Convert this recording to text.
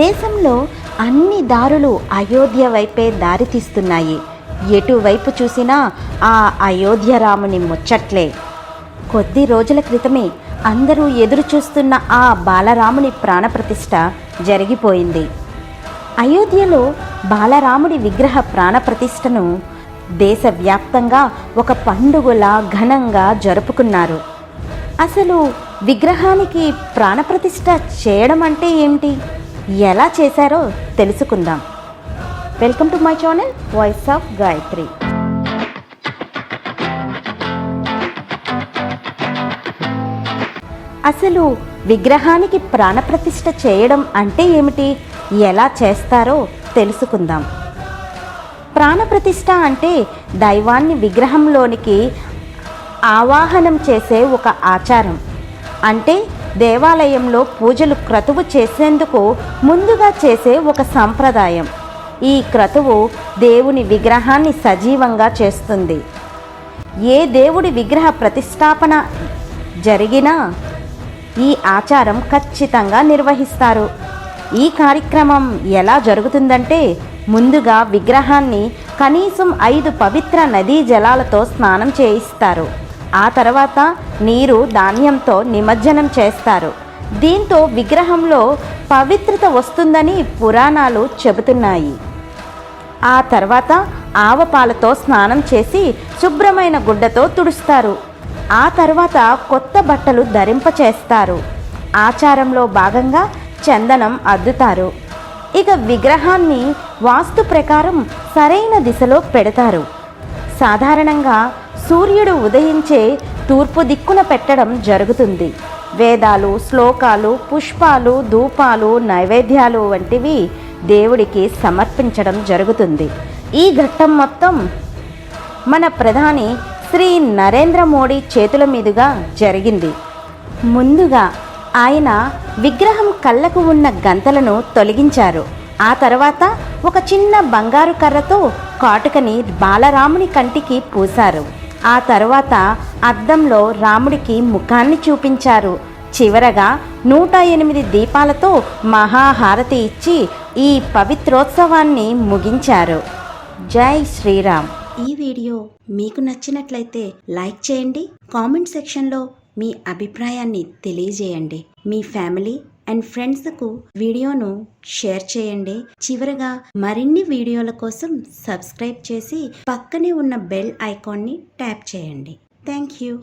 దేశంలో అన్ని దారులు అయోధ్య వైపే దారి తీస్తున్నాయి ఎటువైపు చూసినా ఆ అయోధ్య రాముని ముచ్చట్లే. కొద్ది రోజుల క్రితమే అందరూ ఎదురు చూస్తున్న ఆ బాలరాముని ప్రాణప్రతిష్ఠ జరిగిపోయింది. అయోధ్యలో బాలరాముడి విగ్రహ ప్రాణప్రతిష్ఠను దేశవ్యాప్తంగా ఒక పండుగలా ఘనంగా జరుపుకున్నారు. అసలు విగ్రహానికి ప్రాణప్రతిష్ఠ చేయడం అంటే ఏమిటి? ఎలా చేశారో తెలుసుకుందాం. Welcome to my channel voice of Gayatri అసలు విగ్రహానికి ప్రాణప్రతిష్ఠ చేయడం అంటే ఏమిటి? ఎలా చేస్తారో తెలుసుకుందాం. ప్రాణప్రతిష్ఠ అంటే దైవాన్ని విగ్రహంలోనికి ఆవాహనం చేసే ఒక ఆచారం. అంటే దేవాలయంలో పూజలు క్రతువు చేసేందుకు ముందుగా చేసే ఒక సంప్రదాయం. ఈ క్రతువు దేవుని విగ్రహాన్ని సజీవంగా చేస్తుంది. ఏ దేవుడి విగ్రహ ప్రతిష్టాపన జరిగినా ఈ ఆచారం ఖచ్చితంగా నిర్వహిస్తారు. ఈ కార్యక్రమం ఎలా జరుగుతుందంటే ముందుగా విగ్రహాన్ని కనీసం ఐదు పవిత్ర నదీ జలాలతో స్నానం చేయిస్తారు. ఆ తర్వాత నీరు ధాన్యంతో నిమజ్జనం చేస్తారు. దీంతో విగ్రహంలో పవిత్రత వస్తుందని పురాణాలు చెబుతున్నాయి. ఆ తర్వాత ఆవపాలతో స్నానం చేసి శుభ్రమైన గుడ్డతో తుడుస్తారు. ఆ తర్వాత కొత్త బట్టలు ధరింపచేస్తారు ఆచారంలో భాగంగా చందనం అద్దుతారు. ఇక విగ్రహాన్ని వాస్తు ప్రకారం సరైన దిశలో పెడతారు. సాధారణంగా సూర్యుడు ఉదయించే తూర్పు దిక్కున పెట్టడం జరుగుతుంది. వేదాలు శ్లోకాలు పుష్పాలు ధూపాలు నైవేద్యాలు వంటివి దేవుడికి సమర్పించడం జరుగుతుంది. ఈ ఘట్టం మొత్తం మన ప్రధాని శ్రీ నరేంద్ర మోడీ చేతుల మీదుగా జరిగింది. ముందుగా ఆయన విగ్రహం కళ్ళకు ఉన్న గంతలను తొలగించారు. ఆ తర్వాత ఒక చిన్న బంగారు కర్రతో కాటుకని బాలరాముని కంటికి పూశారు. ఆ తర్వాత అద్దంలో రాముడికి ముఖాన్ని చూపించారు. చివరగా నూట ఎనిమిది దీపాలతో మహాహారతి ఇచ్చి ఈ పవిత్రోత్సవాన్ని ముగించారు. జై శ్రీరామ్. ఈ వీడియో మీకు నచ్చినట్లయితే లైక్ చేయండి కామెంట్ సెక్షన్లో మీ అభిప్రాయాన్ని తెలియజేయండి. మీ ఫ్యామిలీ అండ్ ఫ్రెండ్స్కు వీడియోను షేర్ చేయండి. చివరగా మరిన్ని వీడియోల కోసం సబ్స్క్రైబ్ చేసి పక్కనే ఉన్న బెల్ ఐకాన్ని ట్యాప్ చేయండి. Thank you